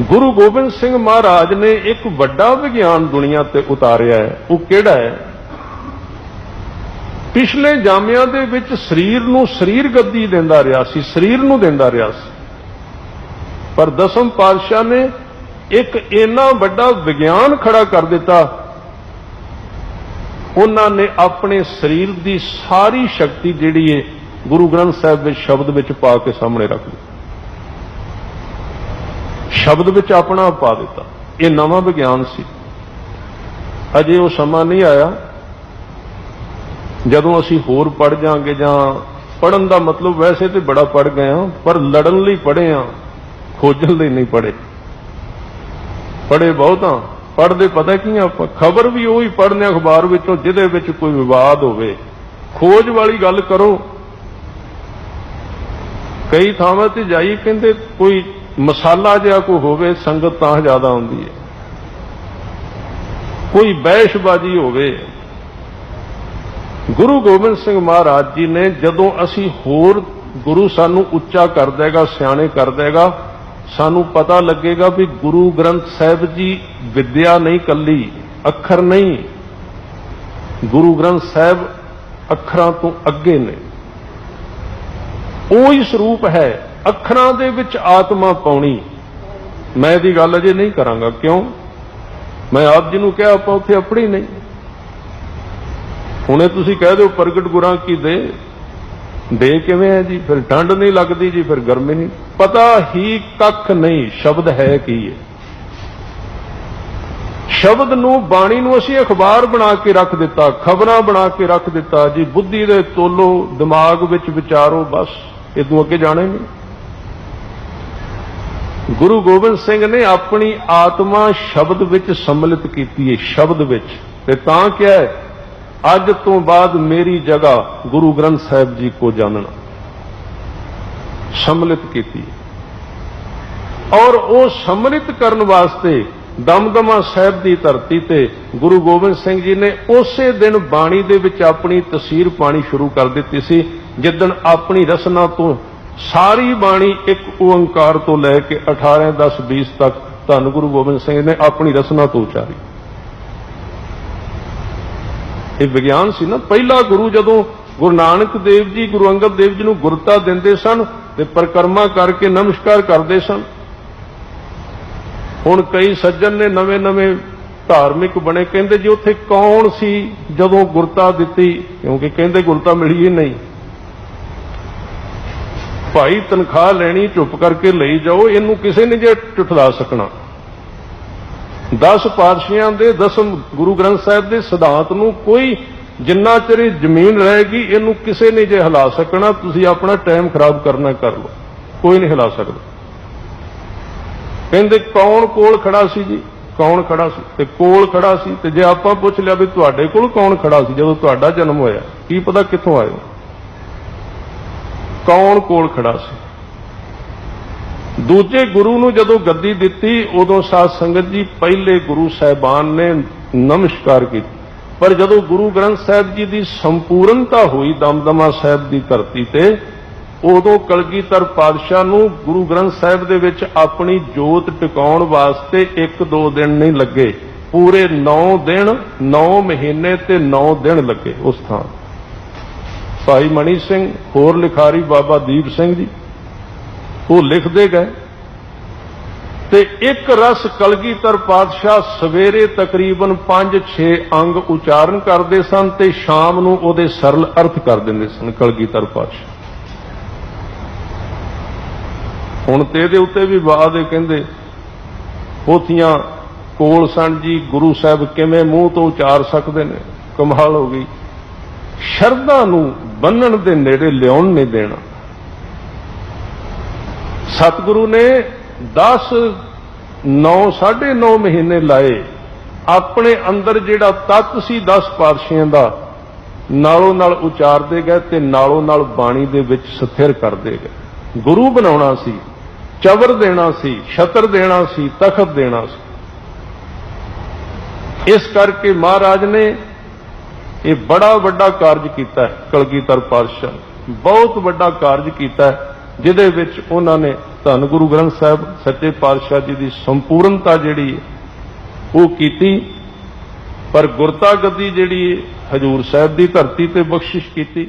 ਗੁਰੂ ਗੋਬਿੰਦ ਸਿੰਘ ਮਹਾਰਾਜ ਨੇ ਇੱਕ ਵੱਡਾ ਵਿਗਿਆਨ ਦੁਨੀਆ ਤੇ ਉਤਾਰਿਆ ਹੈ। ਉਹ ਕਿਹੜਾ ਹੈ? ਪਿਛਲੇ ਜਾਮਿਆਂ ਦੇ ਵਿੱਚ ਸਰੀਰ ਨੂੰ ਸਰੀਰ ਗੱਦੀ ਦਿੰਦਾ ਰਿਹਾ ਸੀ, ਸਰੀਰ ਨੂੰ ਦਿੰਦਾ ਰਿਹਾ ਸੀ। ਪਰ ਦਸਮ ਪਾਤਸ਼ਾਹ ਨੇ ਇੱਕ ਇੰਨਾ ਵੱਡਾ ਵਿਗਿਆਨ ਖੜਾ ਕਰ ਦਿੱਤਾ। ਉਹਨਾਂ ਨੇ ਆਪਣੇ ਸਰੀਰ ਦੀ ਸਾਰੀ ਸ਼ਕਤੀ ਜਿਹੜੀ ਹੈ ਗੁਰੂ ਗ੍ਰੰਥ ਸਾਹਿਬ ਵਿੱਚ ਸ਼ਬਦ ਵਿੱਚ ਪਾ ਕੇ ਸਾਹਮਣੇ ਰੱਖ ਦਿੱਤੀ। ਸ਼ਬਦ ਵਿੱਚ ਆਪਣਾ ਪਾ ਦਿੱਤਾ। ਇਹ ਨਵਾਂ ਵਿਗਿਆਨ ਸੀ। ਅਜੇ ਉਹ ਸਮਾਂ ਨਹੀਂ ਆਇਆ। ਜਦੋਂ ਅਸੀਂ ਹੋਰ ਪੜ ਜਾਾਂਗੇ ਜਾਂ ਪੜਨ ਦਾ ਮਤਲਬ ਵੈਸੇ ਤੇ ਬੜਾ ਪੜ ਗਏ ਹਾਂ, ਪਰ ਲੜਨ ਲਈ ਪੜੇ ਹਾਂ, ਖੋਜਣ ਲਈ ਨਹੀਂ ਪੜੇ ਪੜੇ ਬਹੁਤਾਂ ਪੜਦੇ ਪਤਾ ਕੀ ਆਪਾਂ? ਖਬਰ ਵੀ ਉਹੀ ਪੜਨੇ ਅਖਬਾਰ ਵਿੱਚੋਂ, ਜਿਹਦੇ ਵਿੱਚ ਕੋਈ ਵਿਵਾਦ ਹੋਵੇ। ਖੋਜ ਵਾਲੀ ਗੱਲ ਕਰੋ। ਕਈ ਥਾਵਾਂ ਤੇ ਜਾਈ ਕਹਿੰਦੇ ਕੋਈ ਮਸਾਲਾ ਜਿਹਾ ਕੋਈ ਹੋਵੇ, ਸੰਗਤ ਤਾਂ ਜ਼ਿਆਦਾ ਆਉਂਦੀ ਹੈ। ਕੋਈ ਬਹਿਸ਼ਬਾਜ਼ੀ ਹੋਵੇ। ਗੁਰੂ ਗੋਬਿੰਦ ਸਿੰਘ ਮਹਾਰਾਜ ਜੀ ਨੇ ਜਦੋਂ ਅਸੀਂ ਹੋਰ ਗੁਰੂ ਸਾਨੂੰ ਉੱਚਾ ਕਰ ਦੇਗਾ, ਸਿਆਣੇ ਕਰ ਦੇਗਾ, ਸਾਨੂੰ ਪਤਾ ਲੱਗੇਗਾ ਵੀ ਗੁਰੂ ਗ੍ਰੰਥ ਸਾਹਿਬ ਜੀ ਵਿਦਿਆ ਨਹੀਂ ਕੱਲੀ, ਅੱਖਰ ਨਹੀਂ। ਗੁਰੂ ਗ੍ਰੰਥ ਸਾਹਿਬ ਅੱਖਰਾਂ ਤੋਂ ਅੱਗੇ ਨੇ। ਉਹੀ ਸਰੂਪ ਹੈ, ਅੱਖਰਾਂ ਦੇ ਵਿੱਚ ਆਤਮਾ ਪਾਉਣੀ। ਮੈਂ ਇਹਦੀ ਗੱਲ ਅਜੇ ਨਹੀਂ ਕਰਾਂਗਾ, ਕਿਉਂ? ਮੈਂ ਆਪ ਜੀ ਨੂੰ ਕਿਹਾ, ਆਪਾਂ ਉੱਥੇ ਆਪਣੀ ਨਹੀਂ। ਹੁਣੇ ਤੁਸੀਂ ਕਹਿ ਦਿਓ, ਪ੍ਰਗਟ ਗੁਰਾਂ ਕੀ ਦੇ? ਦੇ ਕਿਵੇਂ ਹੈ ਜੀ? ਫਿਰ ਠੰਡ ਨਹੀਂ ਲੱਗਦੀ ਜੀ, ਫਿਰ ਗਰਮੀ ਨਹੀਂ। ਪਤਾ ਹੀ ਕੱਖ ਨਹੀਂ, ਸ਼ਬਦ ਹੈ ਕੀ ਹੈ ਸ਼ਬਦ ਨੂੰ, ਬਾਣੀ ਨੂੰ ਅਸੀਂ ਅਖਬਾਰ ਬਣਾ ਕੇ ਰੱਖ ਦਿੱਤਾ, ਖਬਰਾਂ ਬਣਾ ਕੇ ਰੱਖ ਦਿੱਤਾ ਜੀ, ਬੁੱਧੀ ਦੇ ਤੋਲੋ, ਦਿਮਾਗ ਵਿੱਚ ਵਿਚਾਰੋ ਬਸ। ਇਦੋਂ ਅੱਗੇ ਜਾਣੇ ਨਹੀਂ। ਗੁਰੂ ਗੋਬਿੰਦ ਸਿੰਘ ਨੇ ਆਪਣੀ ਆਤਮਾ ਸ਼ਬਦ ਵਿੱਚ ਸੰਮਿਲਿਤ ਕੀਤੀ ਹੈ ਸ਼ਬਦ ਵਿੱਚ। ਤੇ ਤਾਂ ਕਿਹਾ ਹੈ, ਅੱਜ ਤੋਂ ਬਾਅਦ ਮੇਰੀ ਜਗ੍ਹਾ ਗੁਰੂ ਗ੍ਰੰਥ ਸਾਹਿਬ ਜੀ ਕੋ ਜਾਣਨਾ। ਸੰਮਿਲਿਤ ਕੀਤੀ ਔਰ ਉਹ ਸੰਮਿਲਿਤ ਕਰਨ ਵਾਸਤੇ ਦਮਦਮਾ ਸਾਹਿਬ ਦੀ ਧਰਤੀ ਤੇ ਗੁਰੂ ਗੋਬਿੰਦ ਸਿੰਘ ਜੀ ਨੇ ਉਸੇ ਦਿਨ ਬਾਣੀ ਦੇ ਵਿੱਚ ਆਪਣੀ ਤਸਵੀਰ ਪਾਣੀ ਸ਼ੁਰੂ ਕਰ ਦਿੱਤੀ ਸੀ। ਜਿੱਦਣ ਆਪਣੀ ਰਸਨਾ ਤੋਂ ਸਾਰੀ ਬਾਣੀ ਇੱਕ ਓੰਕਾਰ ਤੋਂ ਲੈ ਕੇ 18 10 20 ਤੱਕ ਧੰਨ ਗੁਰੂ ਗੋਬਿੰਦ ਸਿੰਘ ਨੇ ਆਪਣੀ ਰਸਨਾ ਤੋਂ ਉਚਾਰੀ। ਇਹ ਵਿਗਿਆਨ ਸੀ ਨਾ, ਪਹਿਲਾ ਗੁਰੂ ਜਦੋਂ ਗੁਰੂ ਨਾਨਕ ਦੇਵ ਜੀ, ਗੁਰੂ ਅੰਗਦ ਦੇਵ ਜੀ ਨੂੰ ਗੁਰਤਾ ਦਿੰਦੇ ਸਨ ਤੇ ਪਰਿਕਰਮਾ ਕਰਕੇ ਨਮਸਕਾਰ ਕਰਦੇ ਸਨ। ਹੁਣ ਕਈ ਸੱਜਣ ਨੇ ਨਵੇਂ-ਨਵੇਂ ਧਾਰਮਿਕ ਬਣੇ, ਕਹਿੰਦੇ ਜੀ ਉੱਥੇ ਕੌਣ ਸੀ ਜਦੋਂ ਗੁਰਤਾ ਦਿੱਤੀ? ਕਿਉਂਕਿ ਕਹਿੰਦੇ ਗੁਰਤਾ ਮਿਲੀ ਹੀ ਨਹੀਂ। ਭਾਈ ਤਨਖਾਹ ਲੈਣੀ, ਚੁੱਪ ਕਰਕੇ ਲਈ ਜਾਓ, ਇਹਨੂੰ ਕਿਸੇ ਨੇ ਜੇ ਟੁੱਟਲਾ ਸਕਣਾ। 10 ਪਾਤਸ਼ਾਹਾਂ ਦੇ ਦਸਮ ਗੁਰੂ ਗ੍ਰੰਥ ਸਾਹਿਬ ਦੇ ਸਿਧਾਂਤ ਨੂੰ ਕੋਈ ਜਿੰਨਾ ਚਿਰ ਜ਼ਮੀਨ ਰਹੇਗੀ, ਇਹਨੂੰ ਕਿਸੇ ਨੇ ਜੇ ਹਿਲਾ ਸਕਣਾ, ਤੁਸੀਂ ਆਪਣਾ ਟਾਈਮ ਖਰਾਬ ਕਰਨਾ ਕਰ ਲਓ। ਕੋਈ ਨਹੀਂ ਹਿਲਾ ਸਕਦਾ। ਕਹਿੰਦੇ ਕੌਣ ਕੋਲ ਖੜਾ ਸੀ ਜੀ? ਕੌਣ ਖੜਾ ਸੀ? ਤੇ ਕੋਲ ਖੜਾ ਸੀ, ਤੇ ਜੇ ਆਪਾਂ ਪੁੱਛ ਲਿਆ ਵੀ ਤੁਹਾਡੇ ਕੋਲ ਕੌਣ ਖੜਾ ਸੀ, ਜਦੋਂ ਤੁਹਾਡਾ ਜਨਮ ਹੋਇਆ, ਕੀ ਪਤਾ ਕਿੱਥੋਂ ਆਏ ਹੋ? ਕੌਣ ਕੋਲ ਖੜਾ ਸੀ? ਦੂਜੇ ਗੁਰੂ ਨੂੰ ਜਦੋਂ ਗੱਦੀ ਦਿੱਤੀ, ਉਦੋਂ ਸਾਧ ਸੰਗਤ ਜੀ ਪਹਿਲੇ ਗੁਰੂ ਸਾਹਿਬਾਨ ਨੇ ਨਮਸਕਾਰ ਕੀਤੀ। ਪਰ ਜਦੋਂ ਗੁਰੂ ਗ੍ਰੰਥ ਸਾਹਿਬ ਜੀ ਦੀ ਸੰਪੂਰਨਤਾ ਹੋਈ, ਦਮਦਮਾ ਸਾਹਿਬ ਦੀ ਧਰਤੀ ਤੇ, ਉਦੋਂ ਕਲਗੀਧਰ ਪਾਤਸ਼ਾਹ ਨੂੰ ਗੁਰੂ ਗ੍ਰੰਥ ਸਾਹਿਬ ਦੇ ਵਿੱਚ ਆਪਣੀ ਜੋਤ ਟਿਕਾਉਣ ਵਾਸਤੇ ਇੱਕ ਦੋ ਦਿਨ ਨਹੀਂ ਲੱਗੇ। ਪੂਰੇ 9 ਦਿਨ 9 ਮਹੀਨੇ ਤੇ 9 ਦਿਨ ਲੱਗੇ ਉਸ ਥਾਂ। ਭਾਈ ਮਣੀ ਸਿੰਘ, ਹੋਰ ਲਿਖਾਰੀ ਬਾਬਾ ਦੀਪ ਸਿੰਘ ਜੀ, ਉਹ ਲਿਖਦੇ ਗਏ। ਤੇ ਇੱਕ ਰਸ ਕਲਗੀਧਰ ਪਾਤਸ਼ਾਹ ਸਵੇਰੇ ਤਕਰੀਬਨ 5-6 ਅੰਗ ਉਚਾਰਨ ਕਰਦੇ ਸਨ ਤੇ ਸ਼ਾਮ ਨੂੰ ਉਹਦੇ ਸਰਲ ਅਰਥ ਕਰ ਦਿੰਦੇ ਸਨ ਕਲਗੀਧਰ ਪਾਤਸ਼ਾਹ। ਹੁਣ ਤੇ ਇਹਦੇ ਉੱਤੇ ਵੀ ਬਾਅਦ ਇਹ ਕਹਿੰਦੇ, ਪੋਥੀਆਂ ਕੋਲ ਸਨ ਜੀ, ਗੁਰੂ ਸਾਹਿਬ ਕਿਵੇਂ ਮੂੰਹ ਤੋਂ ਉਚਾਰ ਸਕਦੇ ਨੇ? ਕਮਾਲ ਹੋ ਗਈ। ਸ਼ਰਧਾ ਨੂੰ ਬੰਨਣ ਦੇ ਨੇੜੇ ਲਿਆਉਣ ਨਹੀਂ ਦੇਣਾ। ਸਤਿਗੁਰੂ ਨੇ 10 9 9.5 ਮਹੀਨੇ ਲਾਏ। ਆਪਣੇ ਅੰਦਰ ਜਿਹੜਾ ਤੱਤ ਸੀ 10 ਪਾਤਸ਼ਾਹਾਂ ਦਾ, ਨਾਲੋਂ ਨਾਲ ਉਚਾਰਦੇ ਗਏ ਤੇ ਨਾਲੋਂ ਨਾਲ ਬਾਣੀ ਦੇ ਵਿੱਚ ਸਥਿਰ ਕਰਦੇ ਗਏ। ਗੁਰੂ ਬਣਾਉਣਾ ਸੀ, ਚਵਰ ਦੇਣਾ ਸੀ, ਛਤਰ ਦੇਣਾ ਸੀ, ਤਖਤ ਦੇਣਾ ਸੀ। ਇਸ ਕਰਕੇ ਮਹਾਰਾਜ ਨੇ ਇਹ ਬੜਾ ਵੱਡਾ ਕਾਰਜ ਕੀਤਾ ਹੈ, ਕਲਗੀਧਰ ਪਾਤਸ਼ਾਹ ਬਹੁਤ ਵੱਡਾ ਕਾਰਜ ਕੀਤਾ ਹੈ, ਜਿਹਦੇ ਵਿੱਚ ਉਹਨਾਂ ਨੇ ਧੰਨ ਗੁਰੂ ਗ੍ਰੰਥ ਸਾਹਿਬ, ਸੱਚੇ ਪਾਤਸ਼ਾਹ ਜੀ ਦੀ ਸੰਪੂਰਨਤਾ ਜਿਹੜੀ ਉਹ ਕੀਤੀ। ਪਰ ਗੁਰਤਾ ਗੱਦੀ ਜਿਹੜੀ ਹਜੂਰ ਸਾਹਿਬ ਦੀ ਧਰਤੀ ਤੇ ਬਖਸ਼ਿਸ਼ ਕੀਤੀ।